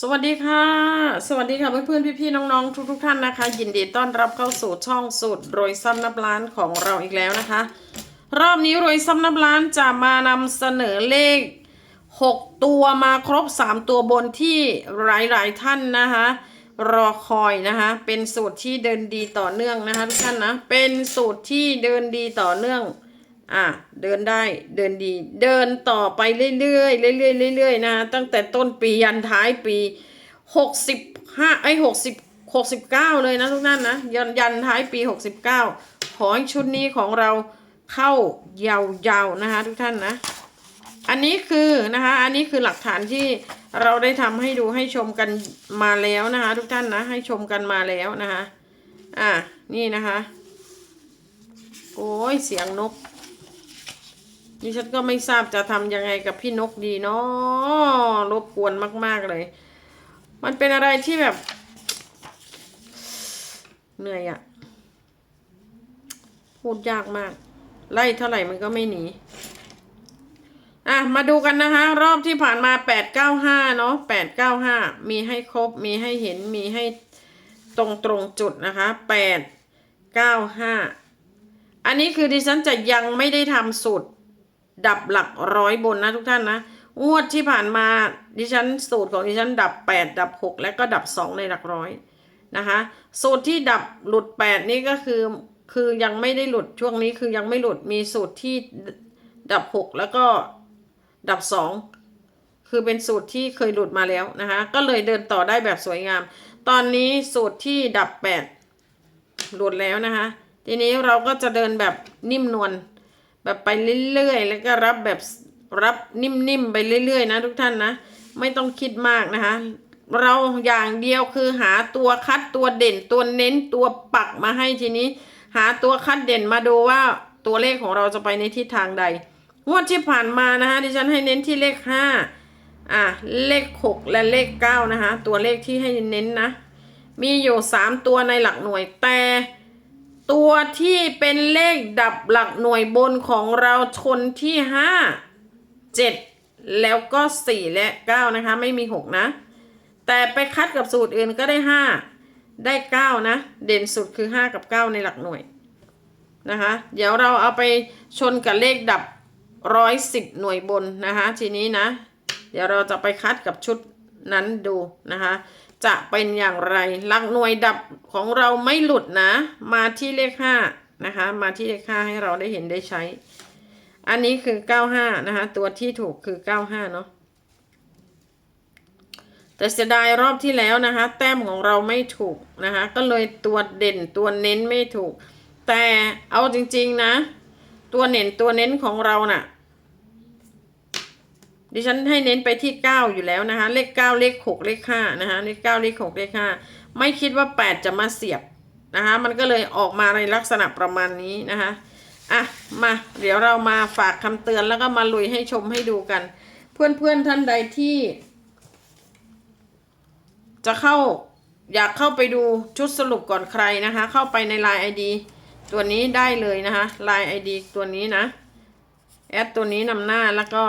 สวัสดีค่ะ สวัสดีค่ะเพื่อนๆพี่ๆน้องๆ ทุกๆท่านนะคะ ยินดีต้อนรับเข้าสู่ช่องสูตรรวยซ้ำนับล้านของเราอีกแล้วนะคะ รอบนี้รวยซ้ำนับล้านจะมานำเสนอเลข 6 ตัวมาครบ 3 ตัวบนที่หลายๆท่านนะคะ รอคอยนะคะ เป็นสูตรที่เดินดีต่อเนื่องนะคะทุกท่านนะเป็นสูตรที่เดินดีต่อเนื่อง อะเดินได้เดินดี เดินต่อไปเรื่อยๆเรื่อยๆเรื่อยๆนะ ตั้งแต่ต้นปียันท้ายปีหกสิบห้าไอ้หกสิบหกสิบเก้าเลยนะทุกท่านนะ ยันยันท้ายปีหกสิบเก้าขอให้ชุดนี้ของเราเข้ายาวๆนะคะทุกท่านนะ อันนี้คือนะคะอันนี้คือหลักฐานที่เราได้ทำให้ดูให้ชมกันมาแล้วนะคะ ทุกท่านนะ ให้ชมกันมาแล้วนะคะ อะนี่นะคะ โอ้ยเสียงนก ดิฉันก็ไม่ทราบจะทำยังไงกับพี่นกดีเนาะรบกวนมาก ๆเลย มันเป็นอะไรที่แบบ เหนื่อยอะพูดยากมาก ไล่เท่าไหร่มันก็ไม่หนีอะ มาดูกันนะคะ รอบที่ผ่านมาแปดเก้าห้าเนาะแปดเก้าห้ามีให้ครบ มีให้เห็นมีให้ตรงตรงจุดนะคะแปดเก้าห้าอันนี้คือดิฉันจะยังไม่ได้ทำสูตร ดับหลักร้อยบนนะทุกท่านนะงวดที่ผ่านมาดิฉันสูตรของดิฉันดับ 8 ดับ 6 และก็ดับ 2 ในหลักร้อยนะคะสูตรที่ดับหลุด 8 นี่ก็คือคือยังไม่ได้หลุดช่วงนี้คือยังไม่หลุดมีสูตรที่ดับ 6 แล้วก็ดับ 2 คือเป็นสูตรที่เคยหลุดมาแล้วนะคะก็เลยเดินต่อได้แบบสวยงาม ตอนนี้สูตรที่ดับ 8 หลุดแล้วนะคะทีนี้เราก็จะเดินแบบนิ่มนวล แบบไปเรื่อยๆ แล้วก็รับแบบรับนิ่มๆ ไปเรื่อย ๆ นะทุกท่านนะ ไม่ต้องคิดมากนะคะ เราอย่างเดียวคือหาตัวคัดตัวเด่นตัวเน้นตัวปักมาให้ทีนี้ หาตัวคัดเด่นมาดูว่าตัวเลขของเราจะไปในทิศทางใด งวดที่ผ่านมานะคะดิฉันให้เน้นที่เลขห้าอะเลขหกและเลขเก้านะคะตัวเลขที่ให้เน้นนะ มีอยู่สามตัวในหลักหน่วยแต่ ตัวที่เป็นเลขดับหลักหน่วยบนของเราชนที่ห้าเจ็ดแล้วก็สี่และเก้านะคะ ไม่มีหกนะ แต่ไปคัดกับสูตรอื่นก็ได้ห้าได้เก้านะ เด่นสุดคือห้ากับเก้าในหลักหน่วยนะคะ เดี๋ยวเราเอาไปชนกับเลขดับร้อยสิบหน่วยบนนะคะ ทีนี้นะ เดี๋ยวเราจะไปคัดกับชุดนั้นดูนะคะ จะเป็นอย่างไรหลักหน่วยดับ ของเราไม่หลุดนะ มาที่เลขห้านะคะ มาที่เลขห้าให้เราได้เห็นได้ใช้ อันนี้คือเก้าห้านะคะ ตัวที่ถูกคือเก้าห้าเนาะแต่เสียดายรอบที่แล้วนะคะ แต้มของเราไม่ถูกนะคะ ก็เลยตัวเด่นตัวเน้นไม่ถูก แต่เอาจริงๆนะ ตัวเน้นตัวเน้นของเราน่ะ ดิฉันให้เน้นไปที่9อยู่แล้วนะคะ เลข9เลข6เลข5นะคะเลข9เลข6เลข5 ไม่คิดว่า 8 จะมาเสียบนะคะมันก็เลยออกมาในลักษณะประมาณนี้นะคะอะมาเดี๋ยวเรามาฝากคำเตือนแล้วก็มาลุยให้ชมให้ดูกัน เพื่อนๆท่านใดที่ จะเข้าอยากเข้าไปดูชุดสรุปก่อนใครนะคะ เข้าไปใน Line ID ตัวนี้ได้เลยนะคะ Line ID ตัวนี้นะ แอดตัวนี้นำหน้าแล้วก็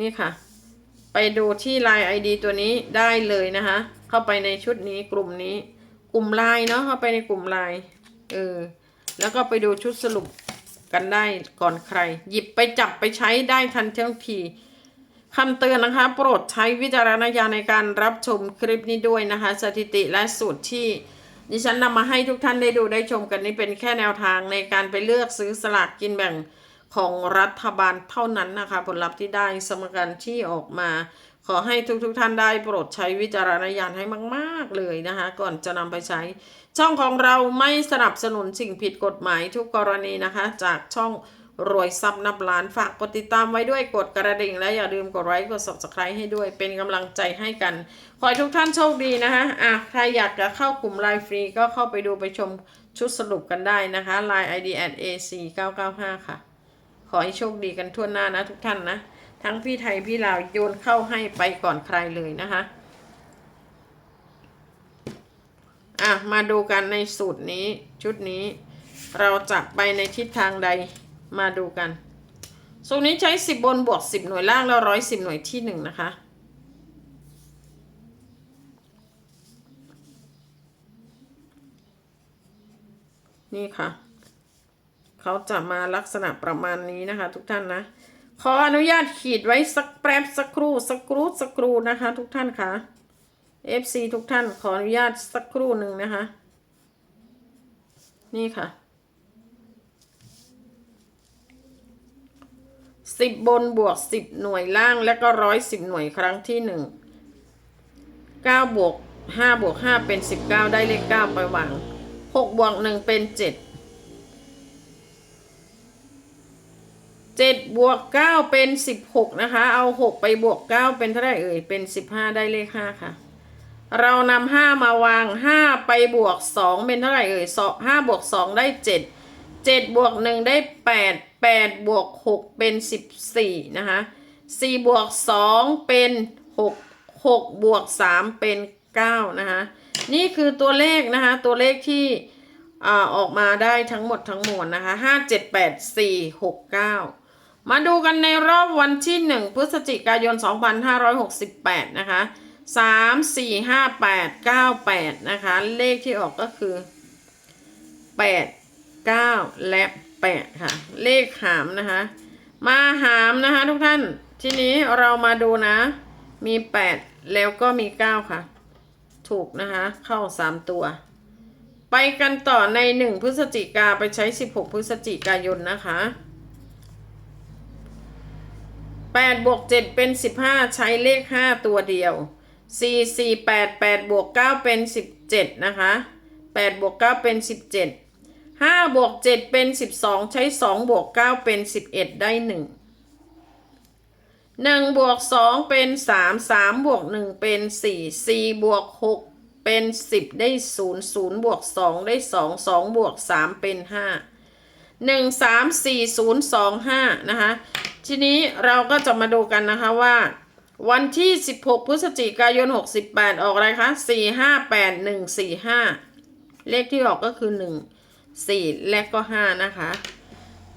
นี่ค่ะ ไปดูที่ Line ID ตัวนี้ได้เลยนะคะ เข้าไปในชุดนี้กลุ่มนี้ กลุ่มไลน์เนาะเข้าไปในกลุ่มไลน์เออแล้วก็ไปดูชุดสรุปกันได้ก่อนใคร หยิบไปจับไปใช้ได้ทันท่วงทีคำเตือนนะคะ โปรดใช้วิจารณญาณในการรับชมคลิปนี้ด้วยนะคะ สถิติและสูตรที่ดิฉันนำมาให้ทุกท่านได้ดูได้ชมกันนี่เป็นแค่แนวทางในการไปเลือกซื้อสลากกินแบ่ง ของรัฐบาลเท่านั้นนะคะ ผลลัพธ์ที่ได้สมการที่ออกมา ขอให้ทุกๆทท่านได้โปรดใช้วิจารณญาณให้มาก ๆ เลยนะคะ ก่อนจะนำไปใช้ ช่องของเราไม่สนับสนุนสิ่งผิดกฎหมายทุกกรณีนะคะ จากช่องรวยซับนับล้านฝากกดติดตามไว้ด้วยกดกระดิ่ง และอย่าลืมกดไลค์กด subscribe ให้ด้วยเป็นกำลังใจให้กัน ขอให้ทุกท่านโชคดีนะคะอะใครอยากจะเข้ากลุ่มไลน์ฟรีก็เข้าไปดูไปชมชุดสรุปกันได้นะคะ Line ID at ac 995ค่ะ ขอให้โชคดีกันทั่วหน้านะทุกท่านนะ ทั้งพี่ไทยพี่ลาวโยนเข้าให้ไปก่อนใครเลยนะคะอะมาดูกันในสูตรนี้ชุดนี้ เราจะไปในทิศทางใดมาดูกันทรนี้ใช้สิบบนบวกสิบหน่วยล่างแล้วร้อยสิบหน่วยที่หนึ่งนะคะ นี่ค่ะ เขาจะมาลักษณะประมาณนี้นะคะ ทุกท่านนะ ขออนุญาตขีดไว้สักแป๊บสักครู่สักครู่สักครู่นะคะ ทุกท่านค่ะ FC ทุกท่านขออนุญาตสักครู่หนึ่งนะคะ นี่ค่ะสิบบนบวกสิบหน่วยล่างแล้วก็ร้อยสิบหน่วยครั้งที่หนึ่งเก้าบวกห้าบวกห้าเป็นสิบเก้าได้เลขเก้าไปวางหกบวกหนึ่งเป็นเจ็ด เจ็ดบวกเก้าเป็นสิบหกนะคะ เอาหกไปบวกเก้าเป็นเท่าไหร่เอ่ย เป็นสิบห้าได้เลขห้าค่ะ เรานำห้ามาวางห้าไปบวกสองเป็นเท่าไหร่เอ่ยสองห้าบวกสองได้เจ็ดเจ็ดบวกหนึ่งได้แปดแปดบวกหกเป็นสิบสี่นะคะสี่บวกสองเป็นหกหกบวกสามเป็นเก้านะคะนี่คือตัวเลขนะคะ ตัวเลขที่อ่าออกมาได้ทั้งหมดทั้งมวลนะคะห้าเจ็ดแปดสี่หกเก้า มาดูกันในรอบวันที่หนึ่งพฤศจิกายน 2568 นะคะสามสี่ห้าแปดเก้าแปดนะคะ เลขที่ออกก็คือแปดเก้าและแปดค่ะ เลขหามนะคะ มาหามนะคะทุกท่าน ทีนี้เรามาดูนะ มีแปดแล้วก็มีเก้าค่ะ ถูกนะคะ เข้าสามตัว ไปกันต่อในหนึ่งพฤศจิกาไปใช้สิบหกพฤศจิกายนนะคะ แปดบวกเจ็ดเป็นสิบห้าใช้เลขห้าตัวเดียวสี่สี่แปดแปดบวกเก้าเป็นสิบเจ็ดนะคะแปดบวกเก้าเป็นสิบเจ็ดห้าบวกเจ็ดเป็นสิบสองใช้สองบวกเก้าเป็นสิบเอ็ดได้หนึ่งหนึ่งบวกสองเป็นสามสามบวกหนึ่งเป็นสี่สี่บวกหกเป็นสิบได้ศูนย์ศูนย์บวกสองได้สองสองบวกสามเป็นห้า หนึ่งสามสี่ศูนย์สองห้านะคะ ทีนี้เราก็จะมาดูกันนะคะว่า วันที่16พฤศจิกายน68ออกอะไรคะ4 5 8 1 4 5เลขที่ออกก็คือ1 4และก็5นะคะ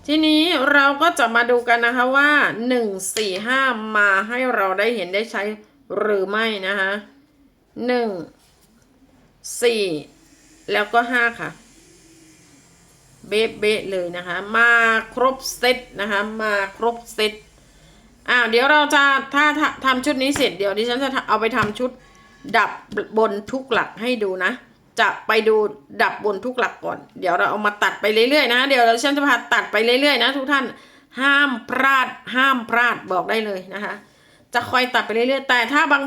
ทีนี้เราก็จะมาดูกันนะคะว่า1 4 5มาให้เราได้เห็นได้ใช้หรือไม่นะคะ1 4แล้วก็5ค่ะ เบ๊ะเบ๊ะเลยนะคะ มาครบเซตนะคะ มาครบเซตอ้าวเดี๋ยวเราจะถ้าถ้าทำชุดนี้เสร็จเดี๋ยวดิฉันจะเอาไปทำชุดดับบนทุกหลักให้ดูนะ จะไปดูดับบนทุกหลักก่อน เดี๋ยวเราเอามาตัดไปเรื่อยๆนะ เดี๋ยวเราฉันจะพาตัดไปเรื่อยๆนะทุกท่าน ห้ามพลาด ห้ามพลาดบอกได้เลยนะคะ จะคอยตัดไปเรื่อยๆ แต่ถ้าบาง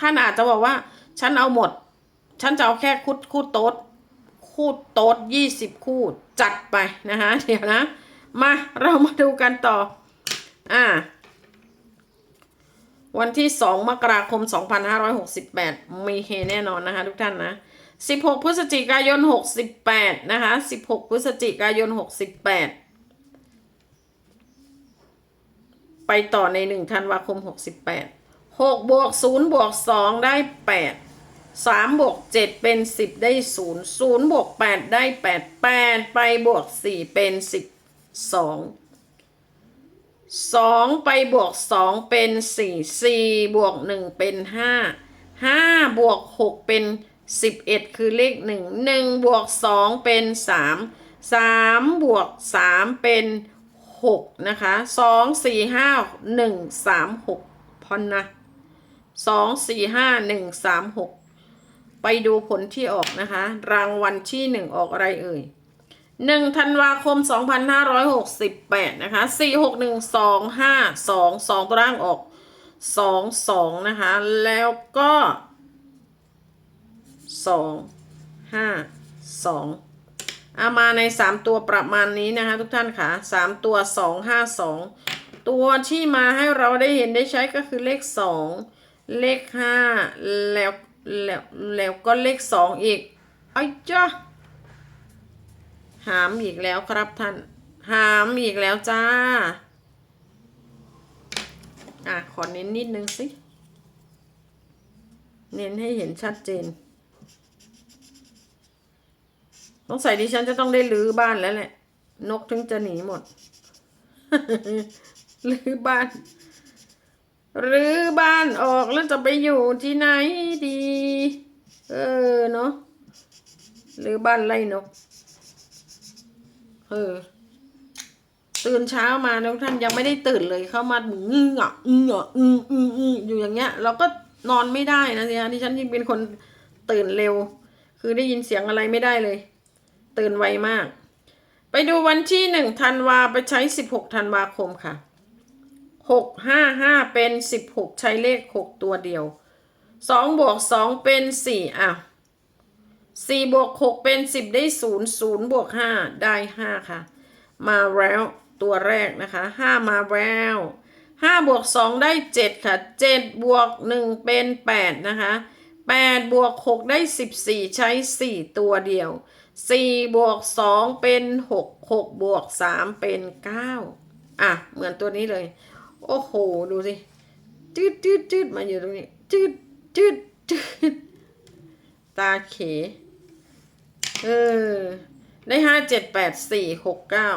ท่านอาจจะบอกว่า ฉันเอาหมด ฉันจะเอาแค่คุดคู่โต๊ดคู่โต๊ดยี่สิบคู่ จัดไปนะคะเดี๋ยวนะ มาเรามาดูกันต่อ อ่า วันที่ 2 มกราคม 2568 มีเฮแน่นอนนะคะทุกท่านนะ 16 พฤศจิกายน 68 นะคะ 16 พฤศจิกายน 68 ไปต่อใน 1 ธันวาคม 68 6บวก0บวก2ได้ 8 3บวก7เป็น10ได้0 0บวก8ได้8 8ไปบวก4เป็น12สองไปบวกสองเป็นสี่สี่บวกหนึ่งเป็นห้าห้าบวกหกเป็นสิบเอ็ดคือเลขหนึ่งหนึ่งบวกสองเป็นสามสามบวกสามเป็นหกนะคะสองสี่ห้าหนึ่งสามหกพอนนะสองสี่ห้าหนึ่งสามหก ไปดูผลที่ออกนะคะ รางวัลที่หนึ่งออกอะไรเอ่ยหนึ่งธันวาคม 2568 นะคะ 4 6 1 2 5 2 2ตัวร่างออก 2 2 นะคะ แล้วก็ 2 5 2อามาใน 3 ตัวประมาณนี้นะคะ ทุกท่านค่ะ 3 ตัว 2 5 2 ตัวที่มาให้เราได้เห็นได้ใช้ก็คือเลข 2 เลข 5 แล้ว แล้วแล้วก็เลข2อีกไอ้จ้าหามอีกแล้วครับท่าน หามอีกแล้วจ้า อะ ขอเน้นนิดนึงสิ เน้นให้เห็นชัดเจนต้องใส่ดิฉันจะต้องได้ลื้อบ้านแล้วแหละ นกถึงจะหนีหมดหรือบ้าน หรือบ้านออกแล้วจะไปอยู่ที่ไหนดี เออเนาะหรือบ้านไล่นก เออ ตื่นเช้ามาแล้วท่านยังไม่ได้ตื่นเลยเข้ามาบึงงอะอืออะอืออืออืออยู่อย่างเงี้ย เราก็นอนไม่ได้นะเนี่ยที่ฉันที่งเป็นคนตื่นเร็ว คือได้ยินเสียงอะไรไม่ได้เลย ตื่นไวมาก ไปดูวันที่หนึ่งธันวาไปใช้สิบหกธันวาคมค่ะ หกห้าห้าเป็นสิบหกใช้เลขหกตัวเดียวสองบวกสองเป็นสี่อะสี่บวกหกเป็นสิบได้ศูนย์ศูนย์บวกห้าได้ห้าค่ะ มาแล้วตัวแรกนะคะห้ามาแล้วห้าบวกสองได้เจ็ดค่ะเจ็ดบวกหนึ่งเป็นแปดนะคะแปดบวกหกได้สิบสี่ใช้สี่ตัวเดียวสี่บวกสองเป็นหกหกบวกสามเป็นเก้าอะ เหมือนตัวนี้เลย โอ้โห ดูสิ จืดจืดจืดมาอยู่ตรงนี้ จืดจืดจืดตาเข เออ ได้ห้าเจ็ดแปดสี่หกเก้า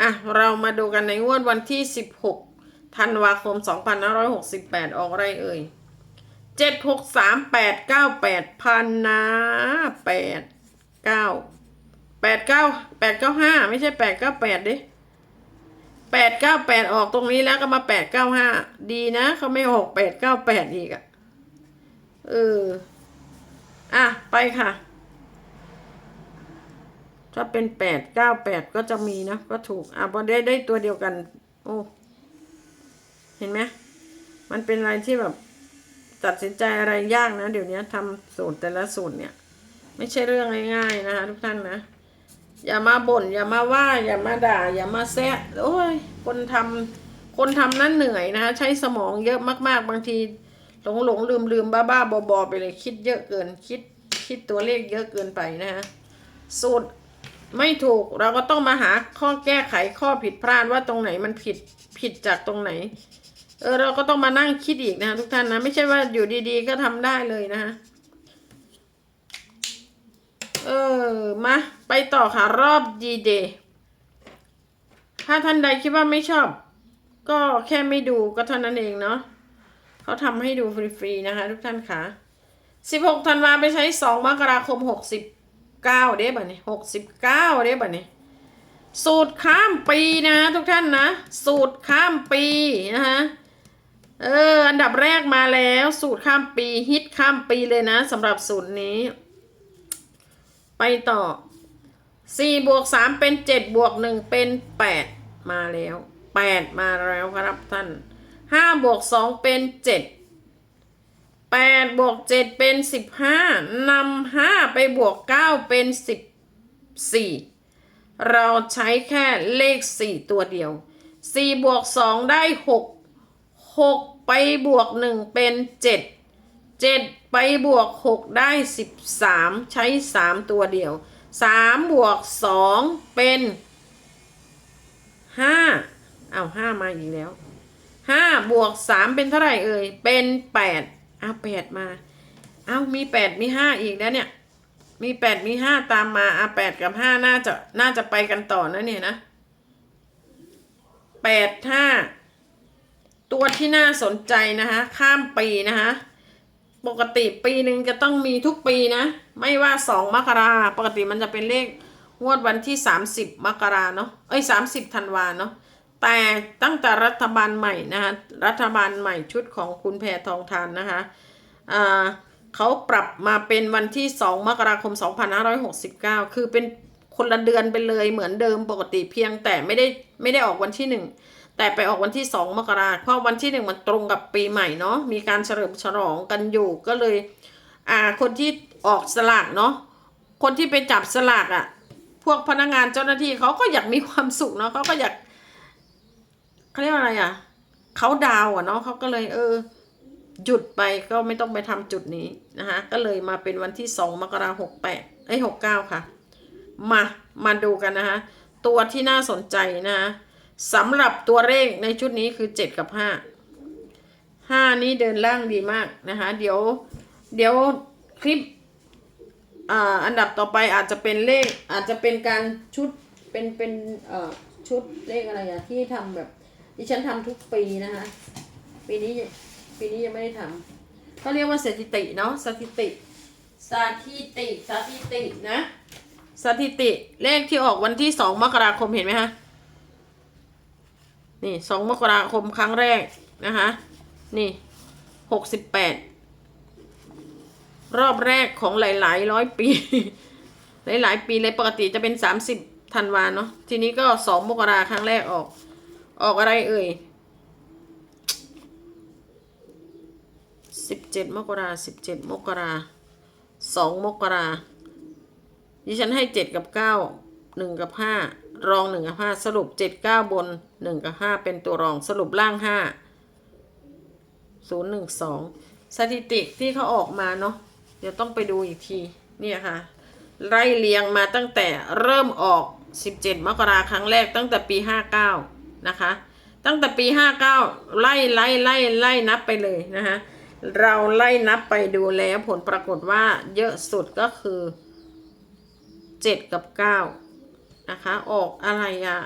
อะ เรามาดูกันในงวดวันที่สิบหกธันวาคมสองพันห้าร้อยหกสิบแปดออกไรเอ่ยเจ็ดหกสามแปดเก้าแปดพันนะแปดเก้าแปดเก้าแปดเก้าห้าไม่ใช่แปดเก้าแปดดิ ปดเก้าแปดออกตรงนี้แล้วก็มาแปดเก้าห้าดีนะเขาไม่ออกแปดเก้าแปดอีกอะเอออะไปค่ะ ถ้าเป็นแปดเก้าแปดก็จะมีนะก็ถูก อะพอได้ได้ตัวเดียวกัน โอ้เห็นไหมมันเป็นอะไรที่แบบตัดสินใจอะไรยากนะ เดี๋ยวนี้ทำสูตรแต่ละสูตรเนี่ย ไม่ใช่เรื่องง่ายๆนะคะทุกท่านนะ อย่ามาบ่น อย่ามาว่า อย่ามาด่า อย่ามาแซะโอ้ยคนทำคนทำนั้นเหนื่อยนะคะ ใช้สมองเยอะมาก ๆ บางทีหลงหลงลืมลืมบ้าบ้าบอๆไปเลย คิดเยอะเกิน คิดคิดตัวเลขเยอะเกินไปนะคะสูตรไม่ถูกเราก็ต้องมาหาข้อแก้ไขข้อผิดพลาดว่าตรงไหนมันผิดผิดจากตรงไหน เออเราก็ต้องมานั่งคิดอีกนะทุกท่านนะ ไม่ใช่ว่าอยู่ดีๆ ก็ทำได้เลยนะฮะ เออ มา ไปต่อค่ะ รอบดีเดย์ถ้าท่านใดคิดว่าไม่ชอบ ก็แค่ไม่ดูก็เท่านั้นเองเนาะเขาทำให้ดูฟรีๆนะคะ ทุกท่านค่ะ 16ธันวาไปใช้ 2 มกราคม60เก้าเด้บ่เนี่ยหกสิบเก้าเด้บ่เนี่ยสูตรข้ามปีนะทุกท่านนะ สูตรข้ามปีนะฮะเออ อันดับแรกมาแล้ว สูตรข้ามปีฮิตข้ามปีเลยนะสำหรับสูตรนี้ ไปต่อสี่บวกสามเป็นเจ็ดบวกหนึ่งเป็นแปดมาแล้วแปดมาแล้วครับท่านห้าบวกสองเป็นเจ็ดแปดบวกเจ็ดเป็นสิบห้านำห้าไปบวกเก้าเป็นสิบสี่เราใช้แค่เลขสี่ตัวเดียวสี่บวกสองได้หกหกไปบวกหนึ่งเป็นเจ็ดเจ็ด ไปบวกหกได้สิบสามใช้สามตัวเดียวสามบวกสองเป็นห้าเอาห้ามาอีกแล้วห้าบวกสามเป็นเท่าไหร่เอ่ย เป็นแปดเอาแปดมา เอามีแปดมีห้าอีกแล้วเนี่ย มีแปดมีห้าตามมาอะแปดกับห้าน่าจะ น่าจะไปกันต่อนะเนี่ยนะแปดห้าตัวที่น่าสนใจนะคะ ข้ามปีนะคะ ปกติปีหนึ่งจะต้องมีทุกปีนะ ไม่ว่าสองมกราปกติมันจะเป็นเลขงวดวันที่สามสิบมกราเนาะเอ้ยสามสิบธันวาเนาะแต่ตั้งแต่รัฐบาลใหม่นะคะรัฐบาลใหม่ชุดของคุณแพทองทานนะคะอ่าเขาปรับมาเป็นวันที่ 2 มกราคม 2569 คือเป็นคนละเดือนไปเลยเหมือนเดิมปกติเพียงแต่ไม่ได้ไม่ได้ออกวันที่ 1 แต่ไปออกวันที่ 2 มกราเพราะวันที่ 1 มันตรงกับปีใหม่เนาะมีการเฉลิมฉลองกันอยู่ก็เลย อ่าคนที่ออกสลากเนาะคนที่ไปจับสลากอะ่ะ พวกพนักงานเจ้าหน้าที่เขาก็อยากมีความสุขเนาะเขาก็อยากเขาเรียกว่าอะไรอะเขาดาวอะเนาะเขาก็เลยเออหยุดไปก็ไม่ต้องไปทำจุดนี้นะคะก็เลยมาเป็นวันที่สองมกราหกแปดไอ้หกเก้าค่ะ มามาดูกันนะคะตัวที่น่าสนใจนะคะ สำหรับตัวเลขในชุดนี้คือเจ็ดกับห้าห้านี้เดินล่างดีมากนะคะ เดี๋ยวเดี๋ยวคลิปอ่าอันดับต่อไปอาจจะเป็นเลขอาจจะเป็นการชุดเป็นเป็นเอ่อชุดเลขอะไรอะที่ทำแบบดิฉันทำทุกปีนะคะปีนี้ปีนี้ยังไม่ได้ทำเขาเรียกว่าสถิติเนาะสถิติสถิติสถิตินะสถิติเลขที่ออกวันที่สองมกราคมเห็นไหมคะ นี่สองมกราคมครั้งแรกนะคะ นี่หกสิบแปดรอบแรกของหลาย ๆ ร้อยปี หลาย ๆ ปีเลยปกติจะเป็นสามสิบธันวาเนาะทีนี้ก็สองมกราครั้งแรกออก ออกอะไรเอ่ยสิบเจ็ดมกราสิบเจ็ดมกราสองมกราดิฉันให้เจ็ดกับเก้าหนึ่งกับห้ารองหนึ่งกับห้าสรุปเจ็ดเก้าบน หนึ่งกับห้าเป็นตัวรองสรุปล่างห้าศูนย์หนึ่งสองสถิติที่เขาออกมาเนาะเดี๋ยวต้องไปดูอีกที เนี่ยค่ะ ไล่เรียงมาตั้งแต่เริ่มออก 17 มกราครั้งแรกตั้งแต่ปี 59 นะคะ ตั้งแต่ปี 59 ไล่ไล่ไล่ไล่นับไปเลยนะคะเราไล่นับไปดูแล้วผลปรากฏว่าเยอะสุดก็คือ 7 กับ 9 นะคะ ออกอะไรอะ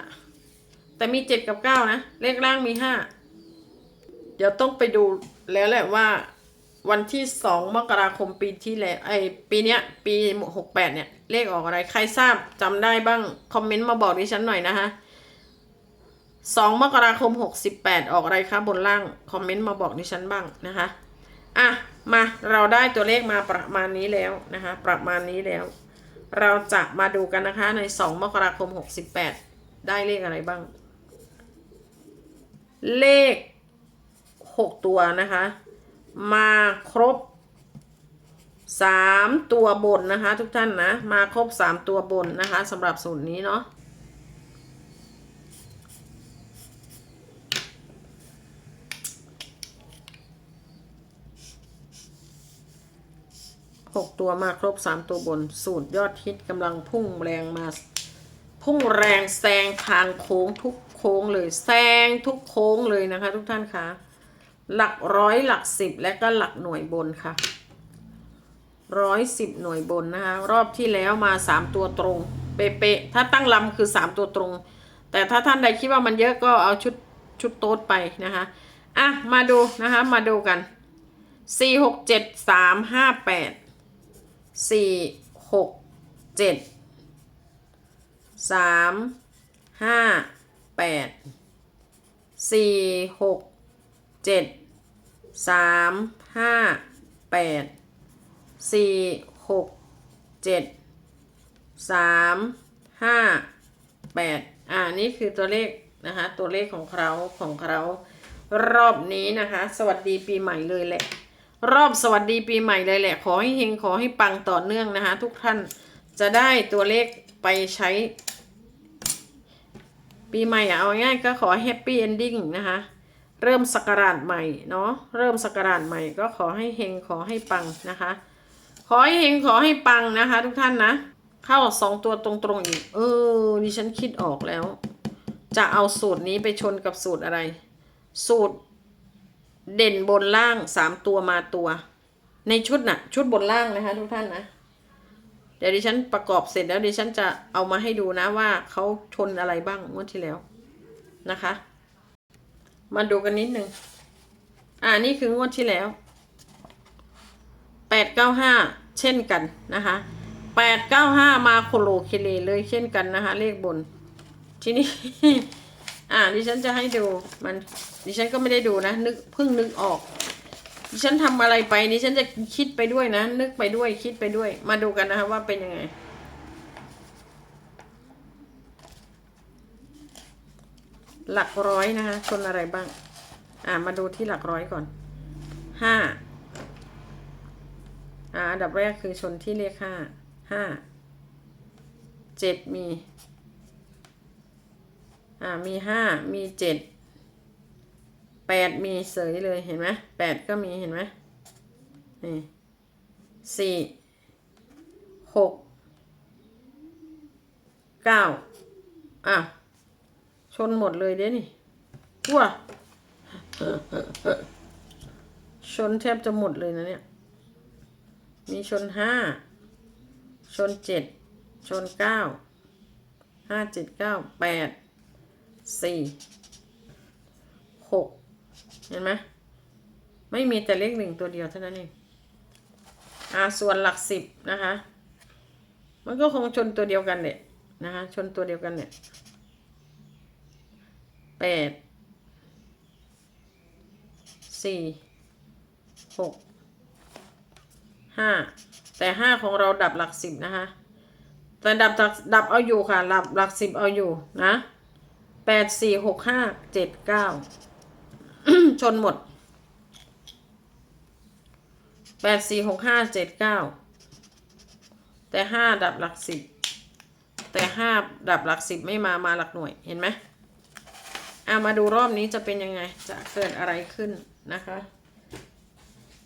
แต่มี7กับ9นะ เลขล่างมี5เดี๋ยวต้องไปดูแล้วแหละว่า วันที่สองมกราคมปีที่แล้วไอปีเนี้ย ปีหกแปดเนี่ย เลขออกอะไรใครทราบจำได้บ้าง คอมเมนต์มาบอกดิฉันหน่อยนะคะสองมกราคมหกสิบแปดออกอะไรคะบนล่าง คอมเมนต์มาบอกดิฉันบ้างนะคะอะมาเราได้ตัวเลขมาประมาณนี้แล้วนะคะ ประมาณนี้แล้ว เราจะมาดูกันนะคะในสองมกราคมหกสิบแปดได้เลขอะไรบ้าง เลขหกตัวนะคะ มาครบสามตัวบนนะคะ ทุกท่านนะมาครบสามตัวบนนะคะสำหรับสูตรนี้เนาะหกตัวมาครบสามตัวบน สูตรยอดฮิตกำลังพุ่งแรงมา พุ่งแรงแซงทางโค้งทุก โค้งเลยแซงทุกโค้งเลยนะคะ ทุกท่านคะหลักร้อยหลักสิบและก็หลักหน่วยบนค่ะร้อยสิบหน่วยบนนะคะรอบที่แล้วมาสามตัวตรง เป๊ะๆถ้าตั้งลำคือสามตัวตรง แต่ถ้าท่านใดคิดว่ามันเยอะก็เอาชุดชุดโต๊ดไปนะคะอะมาดูนะคะมาดูกันสี่หกเจ็ดสามห้าแปดสี่หกเจ็ดสามห้า แปดสี่หกเจ็ดสามห้าแปดสี่หกเจ็ดสามห้าแปดอ่านี่คือตัวเลขนะคะ ตัวเลขของเขาของเขารอบนี้นะคะ สวัสดีปีใหม่เลยแหละ รอบสวัสดีปีใหม่เลยแหละ ขอให้เฮงขอให้ปังต่อเนื่องนะคะ ทุกท่านจะได้ตัวเลขไปใช้ ปีใหม่อะเอาง่ายก็ขอแฮปปี้เอนดิ้งนะคะ เริ่มสกราชใหม่เนาะเริ่มสกราชใหม่ก็ขอให้เฮงขอให้ปังนะคะ ขอให้เฮงขอให้ปังนะคะ ทุกท่านนะ เข้าสองตัวตรงๆอีกเออดิฉันคิดออกแล้ว จะเอาสูตรนี้ไปชนกับสูตรอะไร สูตรเด่นบนล่างสามตัวมาตัว ในชุดน่ะ ชุดบนล่างนะคะ ทุกท่านนะ เดี๋ยวดิฉันประกอบเสร็จแล้วดิฉันจะเอามาให้ดูนะว่าเขาชนอะไรบ้างงวดที่แล้วนะคะ มาดูกันนิดนึงอ่านี่คืองวดที่แล้วแปดเก้าห้าเช่นกันนะคะแปดเก้าห้ามาโคโลเคเลเลยเช่นกันนะคะ เลขบน ทีนี้ อ่าดิฉันจะให้ดูมันดิฉันก็ไม่ได้ดูนะ นึกเพิ่งนึกออก ดิฉันทำอะไรไปดิฉันจะคิดไปด้วยนะ นึกไปด้วยคิดไปด้วย มาดูกันนะคะว่าเป็นยังไง หลักร้อยนะคะชนอะไรบ้าง อ่ามาดูที่หลักร้อยก่อนห้าอ่าอันดับแรกคือชนที่เลขห้าห้าเจ็ดมี อ่ามีห้ามีเจ็ด แปดมีเสยเลยเห็นไหมแปดก็มีเห็นไหมนี่สี่หกเก้าอะ ชนหมดเลยเด้นี่ว้าชนแทบจะหมดเลยนะเนี่ย มีชนห้า ชนเจ็ด ชนเก้า ห้าเจ็ดเก้า แปด สี่ หก เห็นไหมไม่มีแต่เลขหนึ่งตัวเดียวเท่านั้นเองอ่าส่วนหลักสิบนะคะ มันก็คงชนตัวเดียวกันเนี่ยนะคะชนตัวเดียวกันเนี่ยแปดสี่หกห้าแต่ห้าของเราดับหลักสิบนะคะแต่ดับดับเอาอยู่ค่ะหลับหลักสิบเอาอยู่นะแปดสี่หกห้าเจ็ดเก้า ชนหมดแปดสี่หกห้าเจ็ดเก้าแต่ห้าดับหลักสิบแต่ห้าดับหลักสิบไม่มามาหลักหน่วยเห็นไหมอะมาดูรอบนี้จะเป็นยังไงจะเกิดอะไรขึ้นนะคะ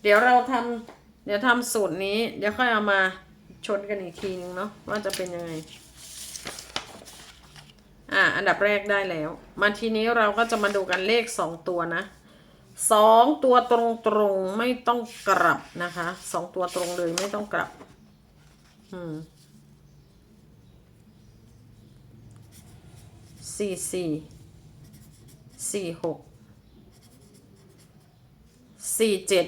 เดี๋ยวเราทำเดี๋ยวทำสูตรนี้ เดี๋ยวค่อยเอามาชนกันอีกทีนึงเนาะว่าจะเป็นยังไงอะอันดับแรกได้แล้ว มาทีนี้เราก็จะมาดูกันเลขสองตัวนะ สองตัวตรงตรงไม่ต้องกลับนะคะสองตัวตรงเลยไม่ต้องกลับ อืมสี่สี่สี่หกสี่เจ็ด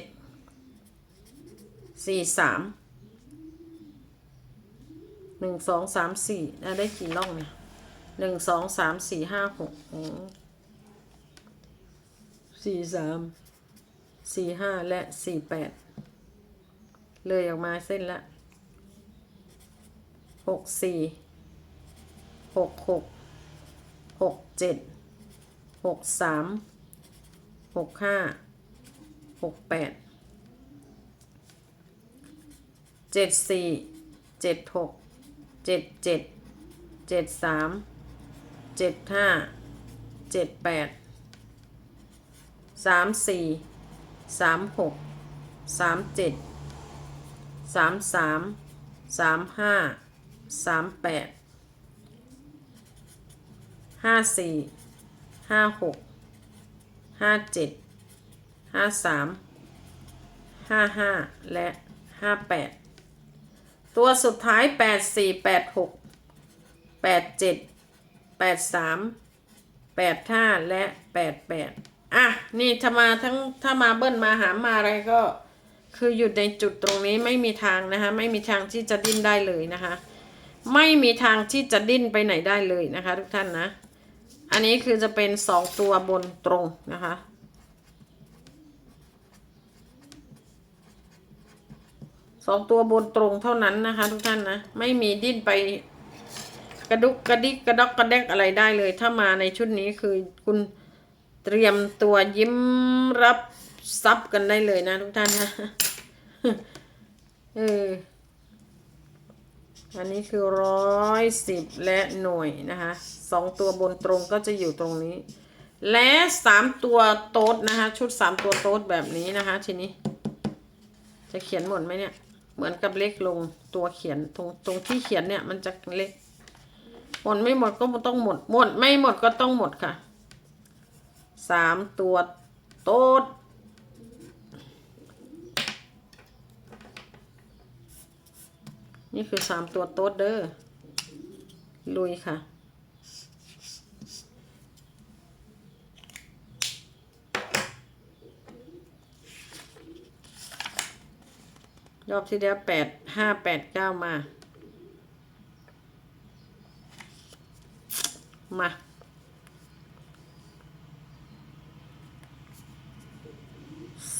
สี่สามหนึ่งสองสามสี่ได้กี่ร่องเนี่ยหนึ่งสองสามสี่ห้าหก สี่สามสี่ห้าและสี่แปดเลยออกมาเส้นละหกสี่หกหกหกเจ็ดหกสามหกห้าหกแปดเจ็ดสี่เจ็ดหกเจ็ดเจ็ดเจ็ดสามเจ็ดห้าเจ็ดแปด สามสี่สามหกสามเจ็ดสามสามสามห้าสามแปดห้าสี่ห้าหกห้าเจ็ดห้าสามห้าห้าและห้าแปดตัวสุดท้ายแปดสี่แปดหกแปดเจ็ดแปดสามแปดห้าและแปดแปด อะนี่ถ้ามาทั้งถ้ามาเบิ้ลมาหามมาอะไรก็ คืออยู่ในจุดตรงนี้ไม่มีทางนะคะ ไม่มีทางที่จะดิ้นได้เลยนะคะ ไม่มีทางที่จะดิ้นไปไหนได้เลยนะคะ ทุกท่านนะ อันนี้คือจะเป็นสองตัวบนตรงนะคะสองตัวบนตรงเท่านั้นนะคะ ทุกท่านนะ ไม่มีดิ้นไปกระดุกกระดิกกระดอกกระแดกอะไรได้เลย ถ้ามาในชุดนี้คือคุณ เตรียมตัวยิ้มรับซับกันได้เลยนะทุกท่านนะเอออันนี้คือร้อยสิบและหน่วยนะคะสองตัวบนตรงก็จะอยู่ตรงนี้ และสามตัวโต๊ดนะคะ ชุดสามตัวโต๊ดแบบนี้นะคะ ทีนี้ จะเขียนหมดไหมเนี่ย เหมือนกับเลขลงตัวเขียนตรงตรงที่เขียนเนี่ย มันจะเล็กหมดไม่หมดก็ต้องหมดหมดไม่หมดก็ต้องหมดค่ะ สามตัวโต๊ดนี่คือสามตัวโต๊ดเด้อลุยค่ะ รอบที่แล้วแปดห้าแปดเก้ามา มา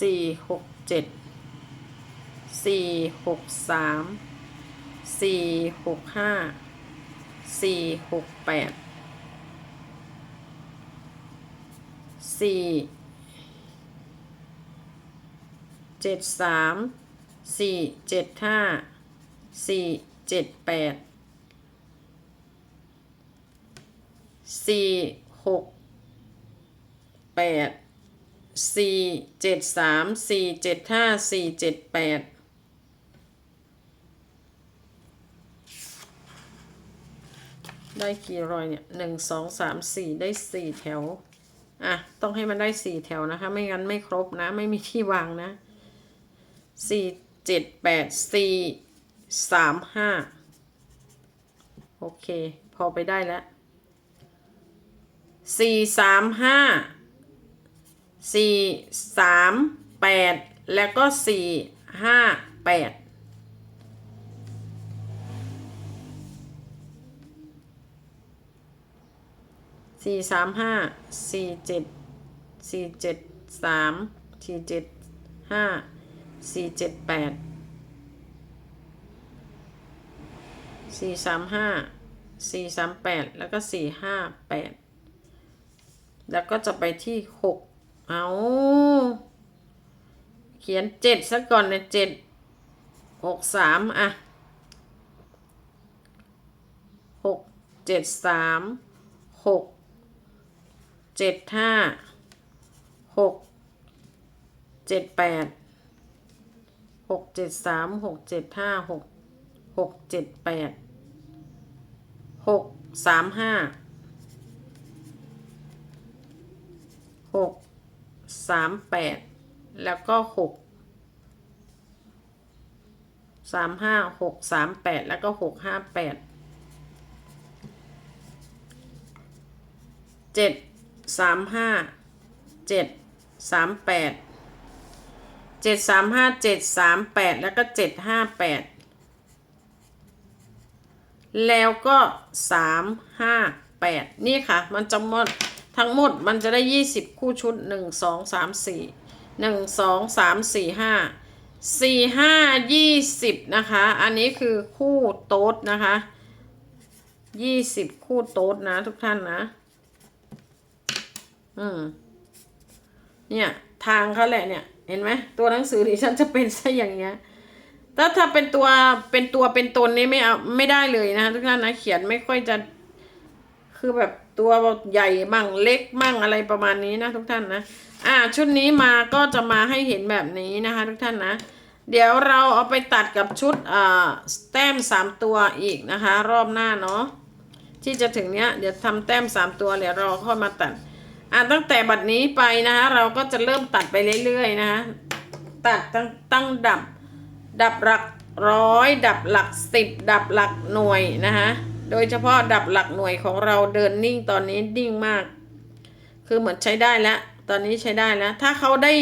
สี่หกเจ็ดสี่หกสามสี่หกห้าสี่หกแปดสี่เจ็ดสามสี่เจ็ดห้าสี่เจ็ดแปดสี่หกแปด สี่เจ็ดสามสี่เจ็ดห้าสี่เจ็ดแปดได้กี่รอยเนี่ยหนึ่งสองสามสี่ได้สี่แถว อะ ต้องให้มันได้สี่แถวนะคะ ไม่งั้นไม่ครบนะ ไม่มีที่วางนะสี่เจ็ดแปดสี่สามห้าโอเค พอไปได้แล้วสี่สามห้า สี่สามแปดแล้วก็สี่ห้าแปดสี่สามห้าสี่เจ็ดสี่เจ็ดสามสี่เจ็ดห้าสี่เจ็ดแปดสี่สามห้าสี่สามแปดแล้วก็สี่ห้าแปดแล้วก็จะไปที่หก เอาเขียนเจ็ดซะก่อนเนี่ยเจ็ดหกสามอะหกเจ็ดสามหกเจ็ดห้าหกเจ็ดแปดหกเจ็ดสามหกเจ็ดห้าหกหกเจ็ดแปดหกสามห้าหก สามแปดแล้วก็หกสามห้าหกสามแปดแล้วก็หกห้าแปดเจ็ดสามห้าเจ็ดสามแปดเจ็ดสามห้าเจ็ดสามแปดแล้วก็เจ็ดห้าแปดแล้วก็สามห้าแปดนี่ค่ะ มันจะหมด ทั้งหมดมันจะได้ยี่สิบคู่ชุดหนึ่งสองสามสี่หนึ่งสองสามสี่ห้าสี่ห้ายี่สิบนะคะ อันนี้คือคู่โต๊ดนะคะยี่สิบคู่โต๊ดนะทุกท่านนะ อืม เนี่ย ทางเขาแหละเนี่ย เห็นไหม ตัวหนังสือดิฉันจะเป็นซะอย่างเงี้ยถ้าถ้าเป็นตัวเป็นตัวเป็นตนนี่ไม่เอาไม่ได้เลยนะทุกท่านนะ เขียนไม่ค่อยจะคือแบบ ตัวใหญ่มั่งเล็กมั่งอะไรประมาณนี้นะทุกท่านนะ อ่าชุดนี้มาก็จะมาให้เห็นแบบนี้นะคะ ทุกท่านนะ เดี๋ยวเราเอาไปตัดกับชุดอ่าแต้มสามตัวอีกนะคะ รอบหน้าเนาะที่จะถึงเนี้ยเดี๋ยวทำแต้มสามตัวเดี๋ยวเราค่อยมาตัด อ่าตั้งแต่บัดนี้ไปนะคะเราก็จะเริ่มตัดไปเรื่อยๆนะคะตัดตั้งตั้งดับดับหลักร้อยดับหลักสิบดับหลักหน่วยนะคะ โดยเฉพาะดับหลักหน่วยของเราเดินนิ่งตอนนี้นิ่งมาก คือเหมือนใช้ได้แล้ว ตอนนี้ใช้ได้แล้ว ถ้าเขาได้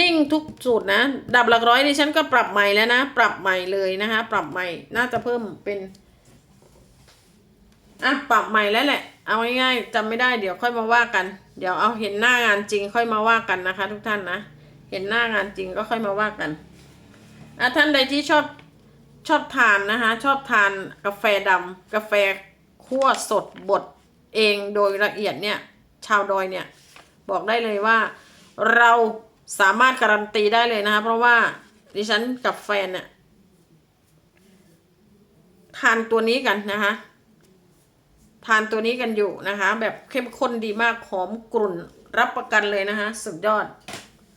นิ่งทุกสูตรนะ ดับหลักร้อยดิฉันก็ปรับใหม่แล้วนะ ปรับใหม่เลยนะคะ ปรับใหม่ น่าจะเพิ่มเป็น อะ ปรับใหม่แล้วแหละ เอาง่ายๆจำไม่ได้ เดี๋ยวค่อยมาว่ากัน เดี๋ยวเอาเห็นหน้างานจริงค่อยมาว่ากันนะคะ ทุกท่านนะ เห็นหน้างานจริงก็ค่อยมาว่ากัน อะท่านใดที่ชอบ ชอบทานนะคะ ชอบทานกาแฟดำกาแฟคั่วสดบดเองโดยละเอียดเนี่ย ชาวดอยเนี่ย บอกได้เลยว่า เราสามารถการันตีได้เลยนะคะ เพราะว่าดิฉันกับแฟนเนี่ยทานตัวนี้กันนะคะ ทานตัวนี้กันอยู่นะคะ แบบเข้มข้นดีมากหอมกรุ่นรับประกันเลยนะคะ สุดยอด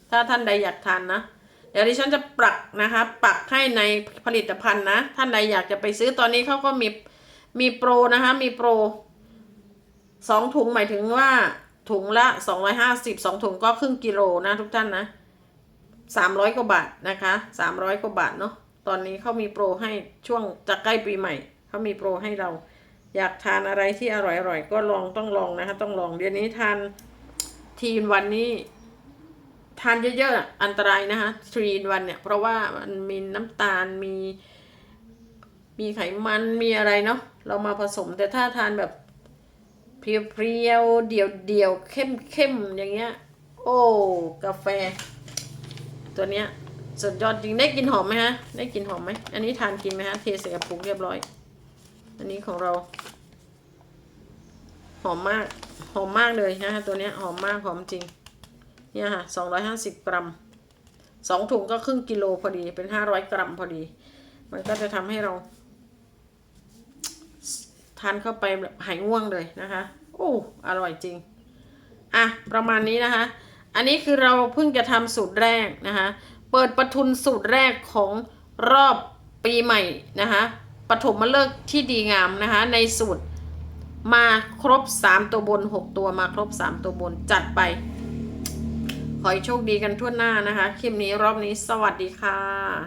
ถ้าท่านใดอยากทานนะ ดี๋ยวดิฉันจะปักนะคะปักให้ในผลิตภัณฑ์นะ ท่านใดอยากจะไปซื้อตอนนี้เขาก็มีมีโปรนะคะมีโปรสองถุงหมายถึงว่าถุงละสองร้อยห้าสิบสองถุงก็ครึ่งกิโลนะทุกท่านนะสามร้อยกว่าบาทนะคะสามร้อยกว่าบาทเนาะตอนนี้เขามีโปรให้ช่วงจะใกล้ปีใหม่เขามีโปรให้เรา อยากทานอะไรที่อร่อยๆก็ลองต้องลองนะคะต้องลองเดี๋ยวนี้ทานทีนวันนี้ ทานเยอะๆอันตรายนะคะทรีนวันเนี่ย เพราะว่ามันมีน้ำตาลมี มีไขมันมีอะไรเนาะเรามาผสมแต่ถ้าทานแบบเพียวๆเดี่ยวๆเข้มๆอย่างเงี้ย โอ้ กาแฟ ตัวเนี้ยสุดยอดจริงได้กลินหอมไหมฮะ ได้กลินหอมไหมอันนี้ทานกินไหมฮะเทใส่กระปุกเรียบร้อย อันนี้ของเรา หอมมากหอมมากเลยนะคะตัวเนี้ยหอมมากหอมจริง เนี่ยค่ะสองร้อยห้าสิบกรัมสองถุงก็ครึ่งกิโลพอดีเป็นห้าร้อยกรัมพอดี มันก็จะทำให้เรา ทานเข้าไปแบบหายง่วงเลยนะคะโอ้อร่อยจริง อะ ประมาณนี้นะคะ อันนี้คือเราเพิ่งจะทำสูตรแรกนะคะ เปิดประทุนสูตรแรกของรอบปีใหม่นะคะปฐมมาเลิกษ์ที่ดีงามนะคะ ในสูตรมาครบ 3 ตัวบน 6 ตัวมาครบ 3 ตัวบนจัดไป ขอให้โชคดีกันทั่วหน้านะคะ คลิปนี้รอบนี้สวัสดีค่ะ